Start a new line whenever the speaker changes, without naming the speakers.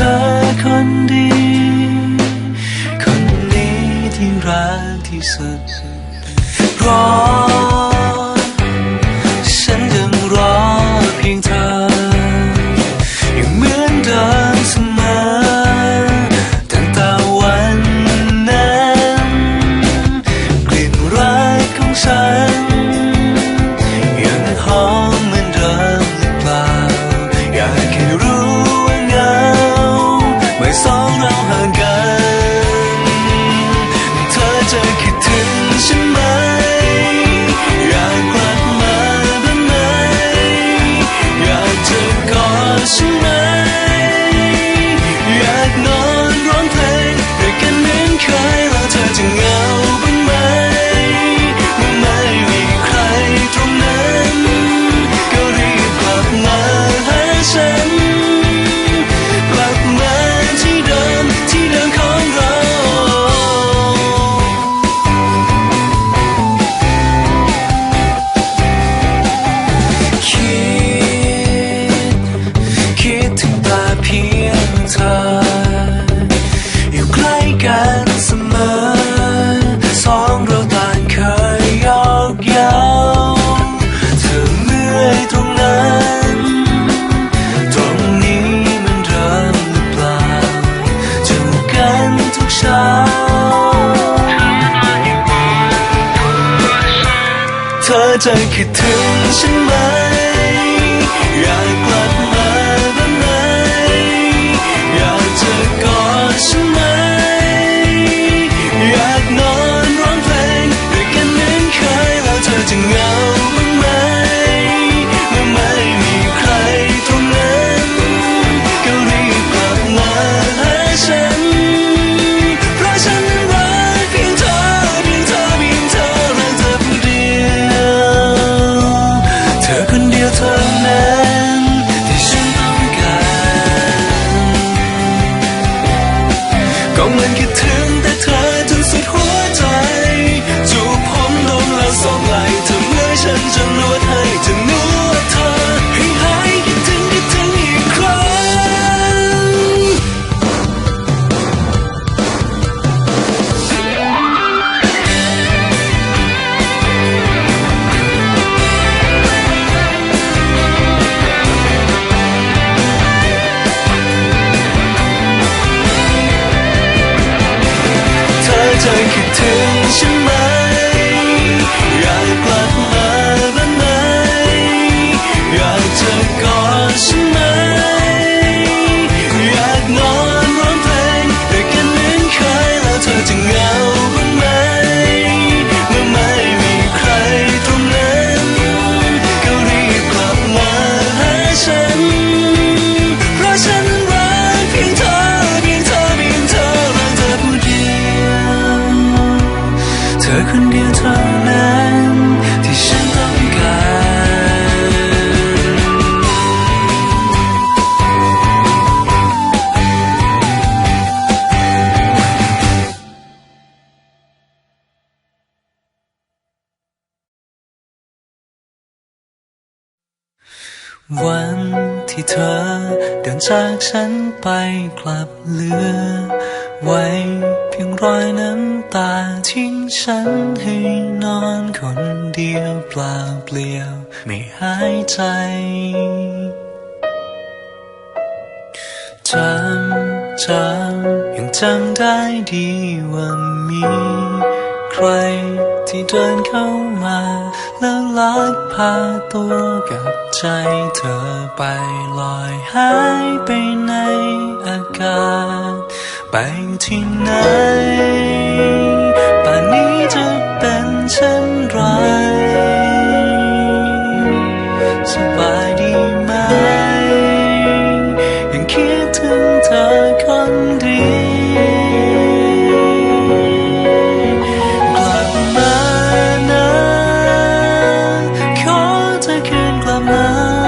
ธอคนดี คนนี้ที่รักที่สุดรอ เธอจะคิดถึงฉันไหม อยากกลับ วันที่เธอเดินจากฉันไปกลับเหลือ ไว้เพียงรอยน้ำตาทิ้งฉันให้นอนคนเดียวเปล่าเปลี่ยวไม่หายใจจำจำยังจำได้ดีว่ามี ใครที่เดินเข้ามา แล้วลักพาตัวกับ ใจเธอไปลอยหายไปในอากาศ ไปที่ไหนป่านนี้เธอเป็นเช่น 나.